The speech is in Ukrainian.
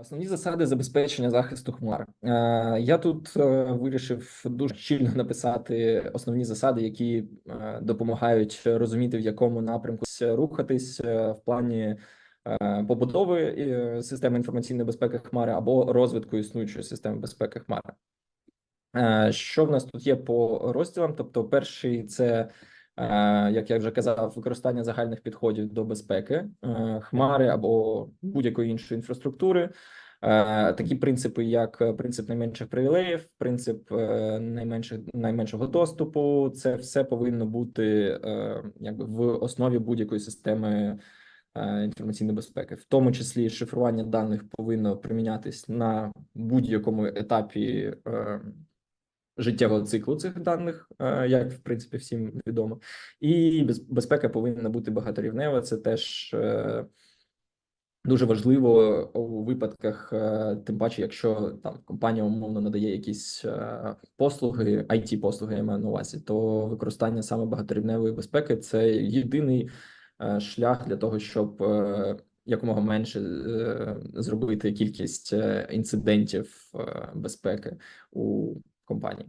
Основні засади забезпечення захисту хмар. Е, Я тут е, вирішив дуже щільно написати основні засади, які е, допомагають розуміти, в якому напрямку рухатись в плані побудови системи інформаційної безпеки хмари або розвитку існуючої системи безпеки хмари. Що в нас тут є по розділам? Тобто, перший це, як я вже казав, використання загальних підходів до безпеки е, хмари або будь-якої іншої інфраструктури. Е, Такі принципи, як принцип найменших привілеїв, принцип е, найменших найменшого доступу, це все повинно бути е, якби в основі будь-якої системи е, інформаційної безпеки, в тому числі шифрування даних повинно примінятись на будь-якому етапі е, життєвого циклу цих даних, е, як в принципі всім відомо, і безпека повинна бути багаторівнева. Це теж е, дуже важливо у випадках, е, тим паче, якщо там компанія умовно надає якісь послуги, it послуги я маю на увазі, то використання саме багаторівневої безпеки це єдиний шлях для того, щоб якомога менше е, зробити кількість е, інцидентів е, безпеки у компанії.